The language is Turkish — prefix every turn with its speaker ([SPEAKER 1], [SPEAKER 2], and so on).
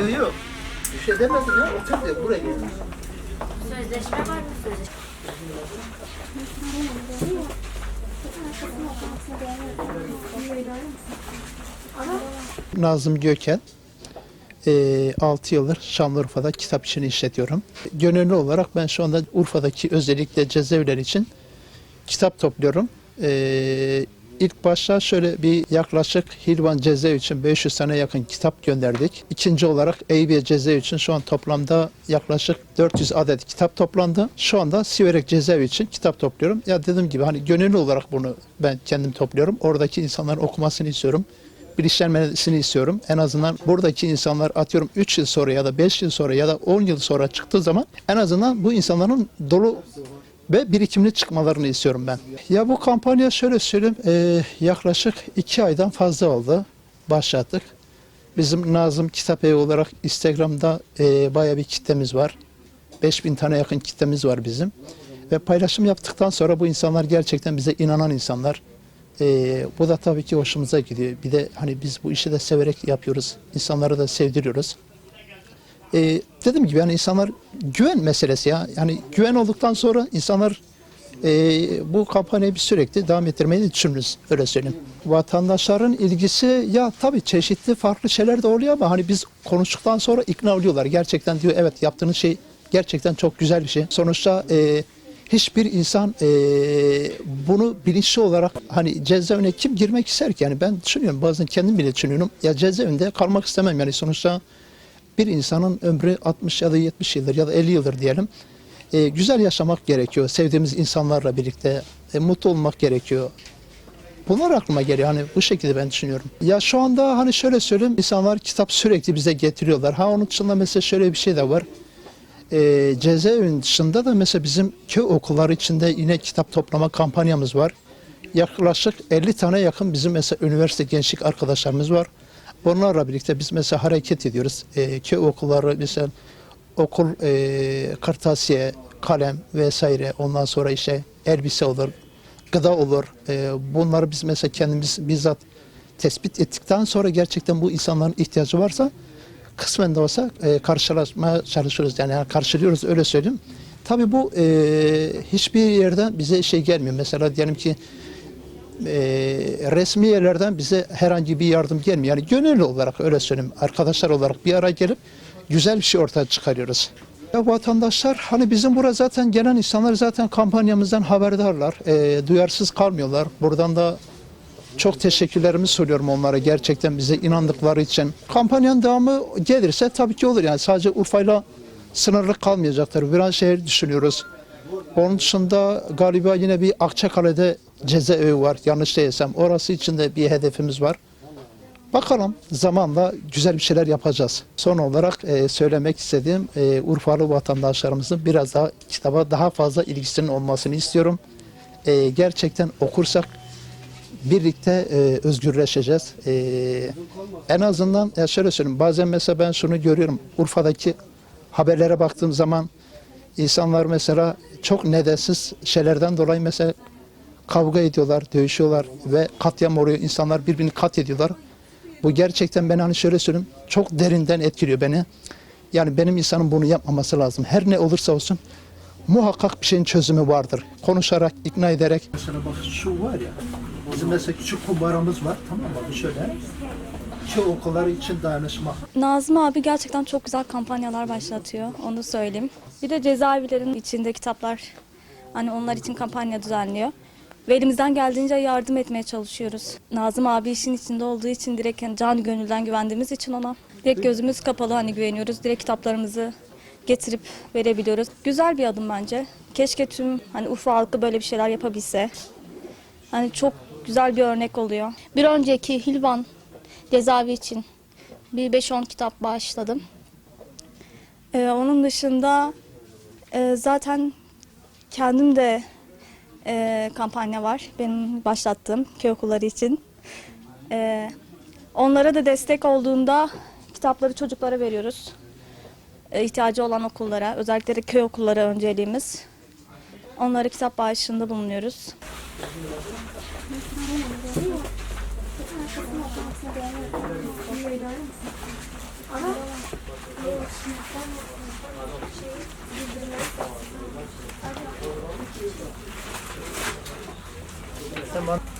[SPEAKER 1] Yok yok. Bir şey demedim ya. Otur diyor. Buraya gel.
[SPEAKER 2] Sözleşme var mı sözleşme?
[SPEAKER 3] Nazım Göken. 6 yıldır Şanlıurfa'da kitap işini işletiyorum. Gönüllü olarak ben şu anda Urfa'daki özellikle cezaevleri için kitap topluyorum. İlk başta şöyle bir yaklaşık Hilvan cezaevi için 500 tane yakın kitap gönderdik. İkinci olarak Eyüpiye cezaevi için şu an toplamda yaklaşık 400 adet kitap toplandı. Şu anda Siverek cezaevi için kitap topluyorum. Ya dediğim gibi hani gönüllü olarak bunu ben kendim topluyorum. Oradaki insanların okumasını istiyorum bilinçlenmesini istiyorum. En azından buradaki insanlar atıyorum 3 yıl sonra ya da 5 yıl sonra ya da 10 yıl sonra çıktığı zaman en azından bu insanların dolu ve birikimli çıkmalarını istiyorum ben. Ya bu kampanya şöyle söyleyeyim e, yaklaşık 2 aydan fazla oldu başlattık. Bizim Nazım Kitap Evi olarak Instagram'da e, baya bir kitlemiz var. 5000 tane yakın kitlemiz var bizim. Ve paylaşım yaptıktan sonra bu insanlar gerçekten bize inanan insanlar. Ee, bu da tabii ki hoşumuza gidiyor. Bir de hani biz bu işi de severek yapıyoruz. İnsanları da sevdiriyoruz. Ee, dediğim gibi yani insanlar güven meselesi ya. Yani güven olduktan sonra insanlar e, bu kampanyayı bir sürekli devam ettirmeyi düşünürüz. Öyle söyleyeyim. Vatandaşların ilgisi ya tabii çeşitli farklı şeyler de oluyor ama hani biz konuştuktan sonra ikna oluyorlar. Gerçekten diyor evet yaptığınız şey gerçekten çok güzel bir şey. Sonuçta e, hiçbir insan e, bunu bilinçli olarak hani cezaevine kim girmek ister ki? Yani ben düşünüyorum bazen kendim bile düşünüyorum. Ya cezaevinde kalmak istemem yani sonuçta bir insanın ömrü 60 ya da 70 yıldır ya da 50 yıldır diyelim. E, güzel yaşamak gerekiyor. Sevdiğimiz insanlarla birlikte e, mutlu olmak gerekiyor. Bunlar aklıma geliyor hani bu şekilde ben düşünüyorum. Ya şu anda hani şöyle söyleyeyim insanlar kitap sürekli bize getiriyorlar. Ha onun dışında mesela şöyle bir şey de var e, cezaevinin dışında da mesela bizim köy okulları içinde yine kitap toplama kampanyamız var. Yaklaşık 50 tane yakın bizim mesela üniversite gençlik arkadaşlarımız var. Bunlarla birlikte biz mesela hareket ediyoruz. E, köy okulları mesela okul e, kırtasiye, kalem vesaire ondan sonra işte elbise olur, gıda olur. E, bunları biz mesela kendimiz bizzat tespit ettikten sonra gerçekten bu insanların ihtiyacı varsa kısmen de olsa e, karşılaşmaya çalışıyoruz. Yani, yani karşılıyoruz öyle söyleyeyim. Tabii bu e, hiçbir yerden bize şey gelmiyor. Mesela diyelim ki e, resmi yerlerden bize herhangi bir yardım gelmiyor. Yani gönüllü olarak öyle söyleyeyim. Arkadaşlar olarak bir araya gelip güzel bir şey ortaya çıkarıyoruz. Ya vatandaşlar hani bizim burada zaten gelen insanlar zaten kampanyamızdan haberdarlar. E, duyarsız kalmıyorlar. Buradan da çok teşekkürlerimi söylüyorum onlara gerçekten bize inandıkları için. Kampanyanın devamı gelirse tabii ki olur yani sadece Urfa'yla sınırlı kalmayacaktır. Biraz şehir düşünüyoruz. Onun dışında galiba yine bir Akçakale'de cezaevi var yanlış değilsem. Orası için de bir hedefimiz var. Bakalım zamanla güzel bir şeyler yapacağız. Son olarak e, söylemek istediğim e, Urfalı vatandaşlarımızın biraz daha kitaba daha fazla ilgisinin olmasını istiyorum. E, gerçekten okursak birlikte e, özgürleşeceğiz. E, en azından ya şöyle söyleyeyim bazen mesela ben şunu görüyorum Urfa'daki haberlere baktığım zaman insanlar mesela çok nedensiz şeylerden dolayı mesela kavga ediyorlar, dövüşüyorlar ve katliam oluyor. İnsanlar birbirini kat ediyorlar. Bu gerçekten beni hani şöyle söyleyeyim çok derinden etkiliyor beni. Yani benim insanın bunu yapmaması lazım. Her ne olursa olsun muhakkak bir şeyin çözümü vardır. Konuşarak, ikna ederek.
[SPEAKER 1] Mesela bak şu var ya. Bizim mesela küçük kumbaramız var. Tamam mı? Şöyle. Köy okulları için dayanışma.
[SPEAKER 4] Nazım abi gerçekten çok güzel kampanyalar başlatıyor. Onu söyleyeyim. Bir de cezaevlerinin içinde kitaplar hani onlar için kampanya düzenliyor. Ve elimizden geldiğince yardım etmeye çalışıyoruz. Nazım abi işin içinde olduğu için direkt hani can gönülden güvendiğimiz için ona direkt gözümüz kapalı hani güveniyoruz. Direkt kitaplarımızı getirip verebiliyoruz. Güzel bir adım bence. Keşke tüm hani Urfa halkı böyle bir şeyler yapabilse. Hani çok güzel bir örnek oluyor. Bir önceki Hilvan cezaevi için bir 5-10 kitap bağışladım. Ee, onun dışında e, zaten kendim de e, kampanya var. Benim başlattığım köy okulları için. E, onlara da destek olduğunda kitapları çocuklara veriyoruz. E, ihtiyacı olan okullara, özellikle de köy okulları önceliğimiz. Onlara kitap bağışında bulunuyoruz.
[SPEAKER 3] Bana-